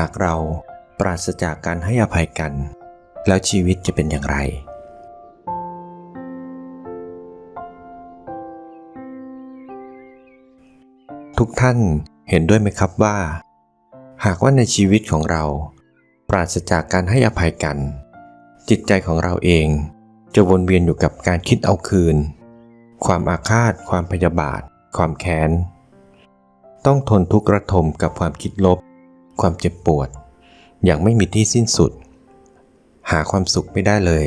หากเราปราศจากการให้อภัยกัน แล้วชีวิตจะเป็นอย่างไร ทุกท่านเห็นด้วยไหมครับว่า หากว่าในชีวิตของเรา ปราศจากการให้อภัยกัน จิตใจของเราเองจะวนเวียนอยู่กับการคิดเอาคืน ความอาฆาต ความพยาบาท ความแค้น ต้องทนทุกข์ระทมกับความคิดลบ ความเจ็บปวด อย่างไม่มีที่สิ้นสุด หาความสุขไม่ได้เลย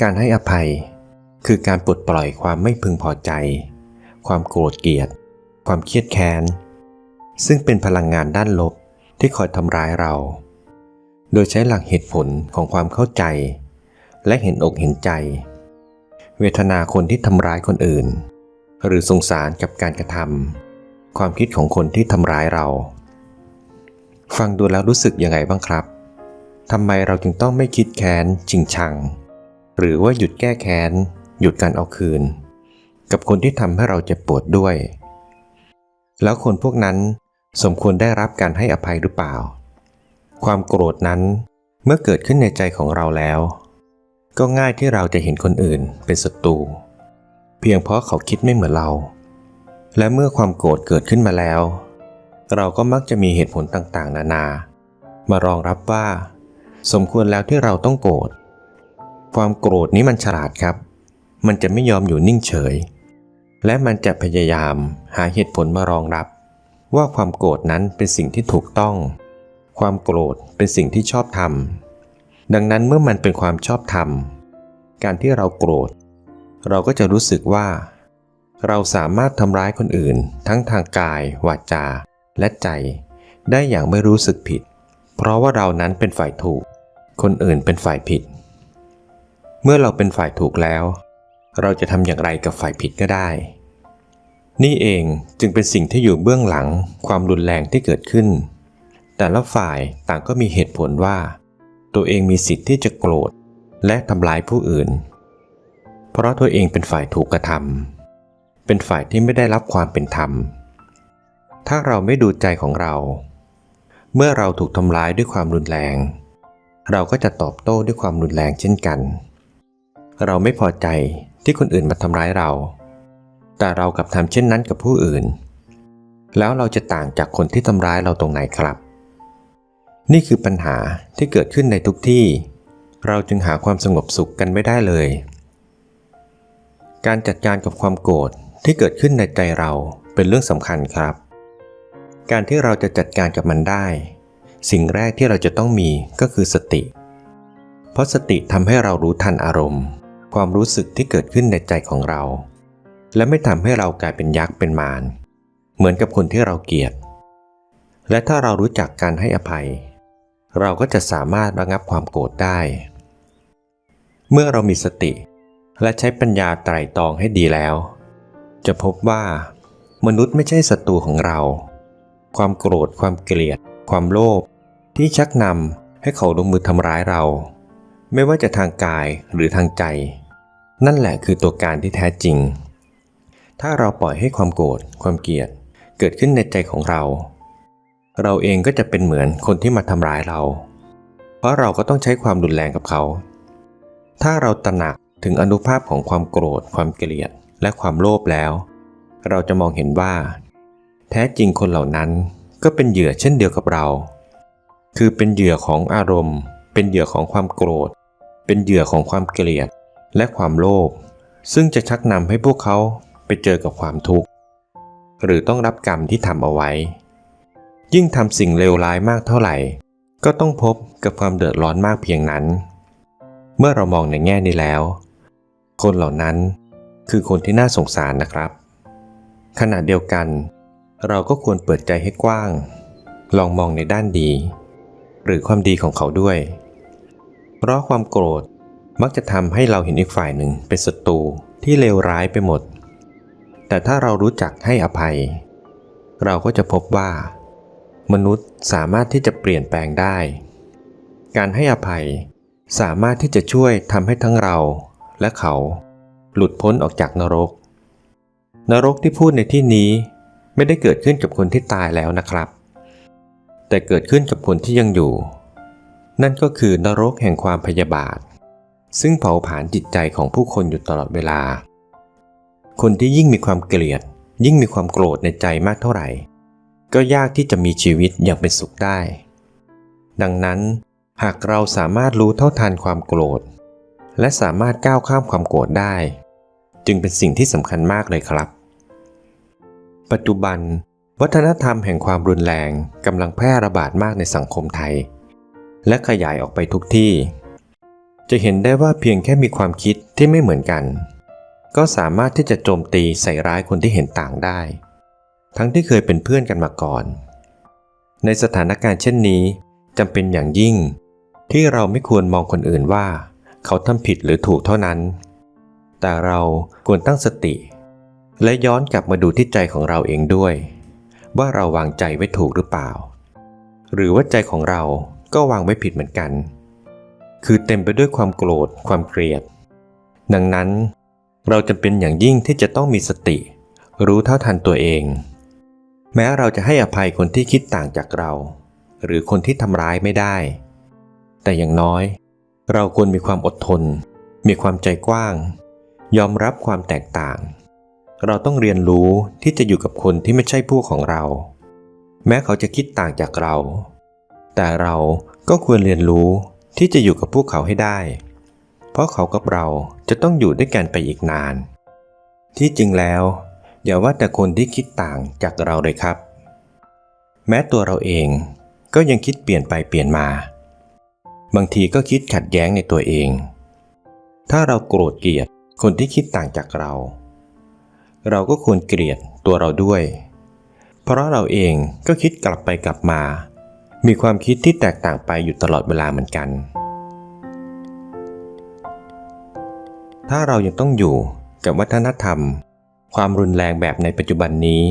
การให้อภัยคือการปลดปล่อยความไม่พึงพอใจ ความโกรธเกลียด ความเครียดแค้น ซึ่งเป็นพลังงานด้านลบที่คอยทำร้ายเรา โดยใช้หลักเหตุผลของความเข้าใจ และเห็นอกเห็นใจ เวทนาคนที่ทำร้ายคนอื่น หรือสงสารกับการกระทำความคิดของคนที่ทำร้ายเรา ฟังดูแล้วรู้สึกยังไงบ้างครับทำไมเราจึงต้องไม่คิดแค้นจริงชัง หรือว่าหยุดแก้แค้น หยุดการเอาคืน กับคนที่ทำให้เราเจ็บปวดด้วย แล้วคนพวกนั้นสมควรได้รับการให้อภัยหรือเปล่า ความโกรธนั้นเมื่อเกิดขึ้นในใจของเราแล้ว ก็ง่ายที่เราจะเห็นคนอื่นเป็นศัตรูเพียงเพราะเขาคิดไม่เหมือนเรา และเมื่อความโกรธเกิดขึ้นมาแล้ว เราก็มักจะมีเหตุผลต่างๆ นานามารองรับว่า สมควรแล้วที่เราต้องโกรธ ความโกรธนี้มันฉลาดครับ มันจะไม่ยอมอยู่นิ่งเฉย และมันจะพยายามหาเหตุผลมารองรับ ว่าความโกรธนั้นเป็นสิ่งที่ถูกต้อง ความโกรธเป็นสิ่งที่ชอบทำดังนั้นเมื่อมันเป็นความชอบธรรมการที่เราโกรธ เราก็จะรู้สึกว่า เราสามารถทำร้ายคนอื่นทั้งทางกายวาจา และใจได้อย่างไม่รู้สึกผิด เพราะว่าเรานั้นเป็นฝ่ายถูก คนอื่นเป็นฝ่ายผิด เมื่อเราเป็นฝ่ายถูกแล้ว เราจะทำอย่างไรกับฝ่ายผิดก็ได้ นี่เองจึงเป็นสิ่งที่อยู่เบื้องหลังความรุนแรงที่เกิดขึ้น แต่ละฝ่ายต่างก็มีเหตุผลว่า ตัวเองมีสิทธิ์ที่จะโกรธและทำร้ายผู้อื่น เพราะตัวเองเป็นฝ่ายถูกกระทำเป็นฝ่ายที่ไม่ได้รับความเป็นธรรม ถ้าเราไม่ดูใจของเรา เมื่อเราถูกทำร้ายด้วยความรุนแรง เราก็จะตอบโต้ด้วยความรุนแรงเช่นกัน เราไม่พอใจที่คนอื่นมาทำร้ายเรา แต่เรากลับทำเช่นนั้นกับผู้อื่น แล้วเราจะต่างจากคนที่ทำร้ายเราตรงไหนครับ นี่คือปัญหาที่เกิดขึ้นในทุกที่ เราจึงหาความสงบสุขกันไม่ได้เลย การจัดการกับความโกรธที่เกิดขึ้นในใจเราเป็นเรื่องสำคัญครับ การที่เราจะจัดการกับมันได้ สิ่งแรกที่เราจะต้องมีก็คือสติ เพราะสติทำให้เรารู้ทันอารมณ์ ความรู้สึกที่เกิดขึ้นในใจของเรา และไม่ทำให้เรากลายเป็นยักษ์เป็นมารเหมือนกับคนที่เราเกลียด และถ้าเรารู้จักการให้อภัย เราก็จะสามารถระงับความโกรธได้ เมื่อเรามีสติ และใช้ปัญญาไตร่ตรองให้ดีแล้ว จะพบว่ามนุษย์ไม่ใช่ศัตรูของเรา ความโกรธ ความเกลียด ความโลภที่ชักนำให้เขาลงมือทำร้ายเรา ไม่ว่าจะทางกายหรือทางใจ นั่นแหละคือตัวการที่แท้จริง ถ้าเราปล่อยให้ความโกรธ ความเกลียด เกิดขึ้นในใจของเรา เราเองก็จะเป็นเหมือนคนที่มาทำร้ายเรา เพราะเราก็ต้องใช้ความรุนแรงกับเขา ถ้าเราตระหนักถึงอนุภาพของความโกรธ ความเกลียด และความโลภแล้ว เราจะมองเห็นว่า แท้จริงคนเหล่านั้นก็เป็นเหยื่อเช่นเดียวกับเรา คือเป็นเหยื่อของอารมณ์ เป็นเหยื่อของความโกรธ เป็นเหยื่อของความเกลียดและความโลภ ซึ่งจะชักนำให้พวกเขาไปเจอกับความทุกข์ หรือต้องรับกรรมที่ทำเอาไว้ ยิ่งทำสิ่งเลวร้ายมากเท่าไหร่ ก็ต้องพบกับความเดือดร้อนมากเพียงนั้น เมื่อเรามองในแง่นี้แล้ว คนเหล่านั้นคือคนที่น่าสงสารนะครับ ขณะเดียวกัน เราก็ควรเปิดใจให้กว้าง ลองมองในด้านดี หรือความดีของเขาด้วย เพราะความโกรธมักจะทำให้เราเห็นอีกฝ่ายหนึ่งเป็นศัตรูที่เลวร้ายไปหมด แต่ถ้าเรารู้จักให้อภัย เราก็จะพบว่า มนุษย์สามารถที่จะเปลี่ยนแปลงได้ การให้อภัยสามารถที่จะช่วยทำให้ทั้งเราและเขา หลุดพ้นออกจากนรก นรกที่พูดในที่นี้ ไม่ได้เกิดขึ้นกับคนที่ตายแล้วนะครับ แต่เกิดขึ้นกับคนที่ยังอยู่ นั่นก็คือนรกแห่งความพยาบาท ซึ่งเผาผลาญจิตใจของผู้คนอยู่ตลอดเวลา คนที่ยิ่งมีความเกลียด ยิ่งมีความโกรธในใจมากเท่าไหร่ ก็ยากที่จะมีชีวิตอย่างเป็นสุขได้ ดังนั้นหากเราสามารถรู้เท่าทันความโกรธ และสามารถก้าวข้ามความโกรธได้ จึงเป็นสิ่งที่สำคัญมากเลยครับ ปัจจุบัน วัฒนธรรมแห่งความรุนแรงกำลังแพร่ระบาดมากในสังคมไทย และขยายออกไปทุกที่ จะเห็นได้ว่าเพียงแค่มีความคิดที่ไม่เหมือนกัน ก็สามารถที่จะโจมตีใส่ร้ายคนที่เห็นต่างได้ ทั้งที่เคยเป็นเพื่อนกันมาก่อน ในสถานการณ์เช่นนี้จำเป็นอย่างยิ่ง ที่เราไม่ควรมองคนอื่นว่า เขาทำผิดหรือถูกเท่านั้น แต่เราควรตั้งสติ และย้อนกลับมาดูที่ใจของเราเองด้วย ว่าเราวางใจไว้ถูกหรือเปล่า หรือว่าใจของเราก็วางไว้ผิดเหมือนกัน คือเต็มไปด้วยความโกรธความเกลียด ดังนั้น เราจำเป็นอย่างยิ่งที่จะต้องมีสติ รู้เท่าทันตัวเอง แม้เราจะให้อภัยคนที่คิดต่างจากเรา หรือคนที่ทำร้ายไม่ได้ แต่อย่างน้อย เราควรมีความอดทน มีความใจกว้าง ยอมรับความแตกต่าง เราต้องเรียนรู้ที่จะอยู่กับคนที่ไม่ใช่พวกของเรา แม้เขาจะคิดต่างจากเรา แต่เราก็ควรเรียนรู้ที่จะอยู่กับพวกเขาให้ได้ เพราะเขากับเราจะต้องอยู่ด้วยกันไปอีกนาน ที่จริงแล้วอย่าว่าแต่คนที่คิดต่างจากเราเลยครับ แม้ตัวเราเองก็ยังคิดเปลี่ยนไปเปลี่ยนมา บางทีก็คิดขัดแย้งในตัวเอง ถ้าเราโกรธเกลียดคนที่คิดต่างจากเรา เราก็ควรเกลียดตัวเราด้วย เพราะเราเองก็คิดกลับไปกลับมา มีความคิดที่แตกต่างไปอยู่ตลอดเวลาเหมือนกัน ถ้าเรายังต้องอยู่กับวัฒนธรรม ความรุนแรงแบบในปัจจุบันนี้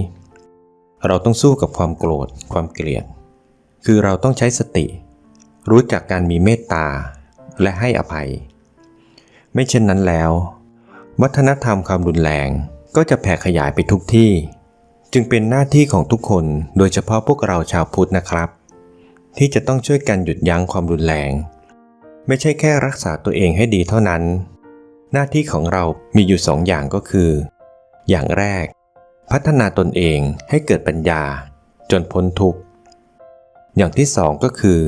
เราต้องสู้กับความโกรธ ความเกลียด คือเราต้องใช้สติ รู้จักการมีเมตตาและให้อภัย ไม่เช่นนั้นแล้ว วัฒนธรรมความรุนแรง ก็จะแผ่ขยายไปทุกที่ จึงเป็นหน้าที่ของทุกคนโดยเฉพาะพวกเราชาวพุทธนะครับ ที่จะต้องช่วยกันหยุดยั้งความรุนแรง ไม่ใช่แค่รักษาตัวเองให้ดีเท่านั้น หน้าที่ของเรามีอยู่สองอย่างก็คือ อย่างแรก พัฒนาตนเองให้เกิดปัญญา จนพ้นทุกข์ อย่างที่สองก็คือ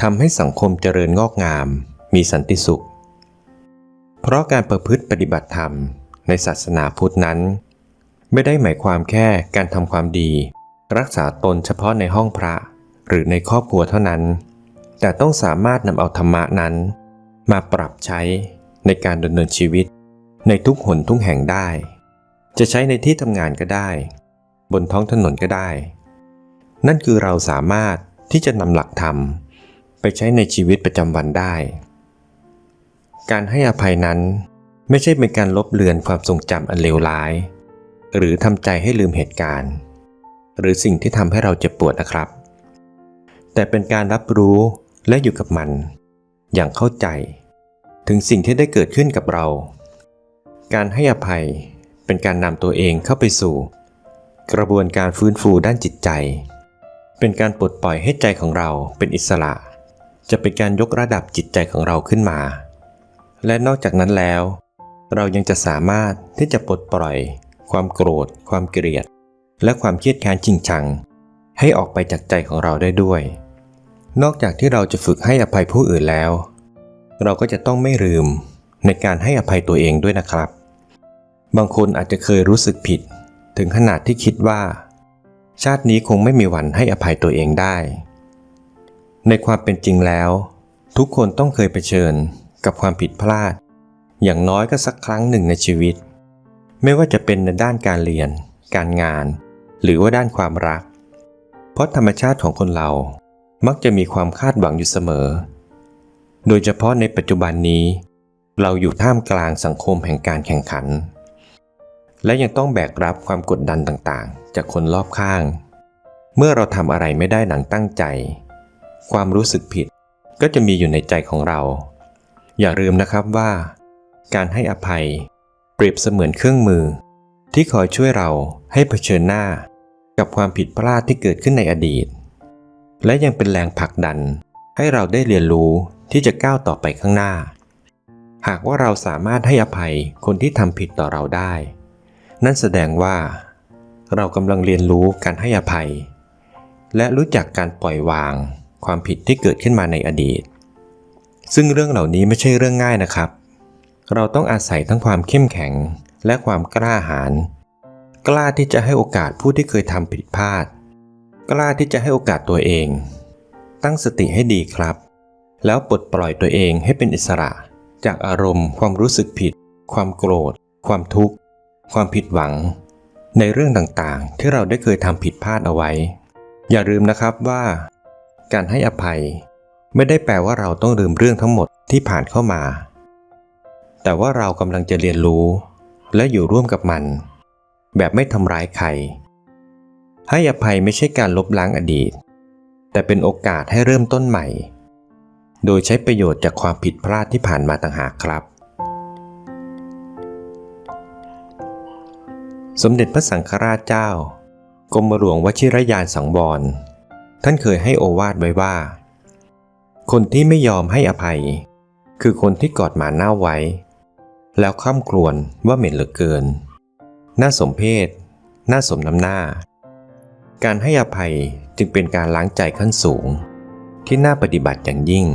ทำให้สังคมเจริญงอกงาม มีสันติสุข เพราะการประพฤติปฏิบัติธรรม ในศาสนาพุทธนั้น ไม่ได้หมายความแค่การทำความดี รักษาตนเฉพาะในห้องพระ หรือในครอบครัวเท่านั้น แต่ต้องสามารถนำเอาธรรมะนั้น มาปรับใช้ในการดำเนินชีวิต ในทุกหนทุกแห่งได้ จะใช้ในที่ทำงานก็ได้ บนท้องถนนก็ได้ นั่นคือเราสามารถที่จะนำหลักธรรม ไปใช้ในชีวิตประจำวันได้ การให้อภัยนั้น ไม่ใช่เป็นการลบเลือนความทรงจำอันเลวร้าย หรือทำใจให้ลืมเหตุการณ์ หรือสิ่งที่ทำให้เราเจ็บปวดนะครับ แต่เป็นการรับรู้และอยู่กับมัน อย่างเข้าใจ ถึงสิ่งที่ได้เกิดขึ้นกับเรา การให้อภัยเป็นการนำตัวเองเข้าไปสู่ กระบวนการฟื้นฟูด้านจิตใจ เป็นการปลดปล่อยให้ใจของเราเป็นอิสระ จะเป็นการยกระดับจิตใจของเราขึ้นมา และนอกจากนั้นแล้ว เรายังจะสามารถที่จะปลดปล่อย ความโกรธ ความเกลียด และความเครียดแค้นจริงชัง ให้ออกไปจากใจของเราได้ด้วย นอกจากที่เราจะฝึกให้อภัยผู้อื่นแล้ว เราก็จะต้องไม่ลืมในการให้อภัยตัวเองด้วยนะครับ บางคนอาจจะเคยรู้สึกผิด ถึงขนาดที่คิดว่า ชาตินี้คงไม่มีวันให้อภัยตัวเองได้ ในความเป็นจริงแล้ว ทุกคนต้องเคยเผชิญกับความผิดพลาด อย่างน้อยก็สักครั้งหนึ่งในชีวิต ไม่ว่าจะเป็นในด้านการเรียน การงาน หรือว่าด้านความรัก เพราะธรรมชาติของคนเรา มักจะมีความคาดหวังอยู่เสมอ โดยเฉพาะในปัจจุบันนี้ เราอยู่ท่ามกลางสังคมแห่งการแข่งขัน และยังต้องแบกรับความกดดันต่างๆ จากคนรอบข้าง เมื่อเราทำอะไรไม่ได้หนังตั้งใจ ความรู้สึกผิดก็จะมีอยู่ในใจของเรา อย่าลืมนะครับว่า การให้อภัย เปรียบเสมือนเครื่องมือ ที่คอยช่วยเราให้เผชิญหน้า กับความผิดพลาดที่เกิดขึ้นในอดีต และยังเป็นแรงผลักดันให้เราได้เรียนรู้ที่จะก้าวต่อไปข้างหน้า หากว่าเราสามารถให้อภัยคนที่ทำผิดต่อเราได้ นั่นแสดงว่า เรากำลังเรียนรู้การให้อภัย และรู้จักการปล่อยวางความผิดที่เกิดขึ้นมาในอดีต ซึ่งเรื่องเหล่านี้ไม่ใช่เรื่องง่ายนะครับ เราต้องอาศัยทั้งความเข้มแข็งและความกล้าหาญกล้าที่จะให้โอกาสผู้ที่เคยทำผิดพลาด กล้าที่จะให้โอกาสตัวเอง ตั้งสติให้ดีครับ แล้วปลดปล่อยตัวเองให้เป็นอิสระ จากอารมณ์ ความรู้สึกผิด ความโกรธ ความทุกข์ ความผิดหวัง ในเรื่องต่างๆ ที่เราได้เคยทำผิดพลาดเอาไว้ อย่าลืมนะครับว่า การให้อภัย ไม่ได้แปลว่าเราต้องลืมเรื่องทั้งหมดที่ผ่านเข้ามา แต่ว่าเรากำลังจะเรียนรู้ และอยู่ร่วมกับมัน แบบไม่ทำร้ายใคร ให้อภัยไม่ใช่การลบล้างอดีต แต่เป็นโอกาสให้เริ่มต้นใหม่ โดยใช้ประโยชน์จากความผิดพลาดที่ผ่านมาต่างหากครับ สมเด็จพระสังฆราชเจ้ากรมหลวงวชิรยานสังวรท่านเคยให้โอวาทไว้ว่า คนที่ไม่ยอมให้อภัย คือคนที่กอดหมาเน่าไว้ แล้วข้ามครวนว่าเหม็นเหลือเกิน น่าสมเพศ น่าสมน้ำหน้า การให้อภัยจึงเป็นการล้างใจขั้นสูง ที่น่าปฏิบัติอย่างยิ่ง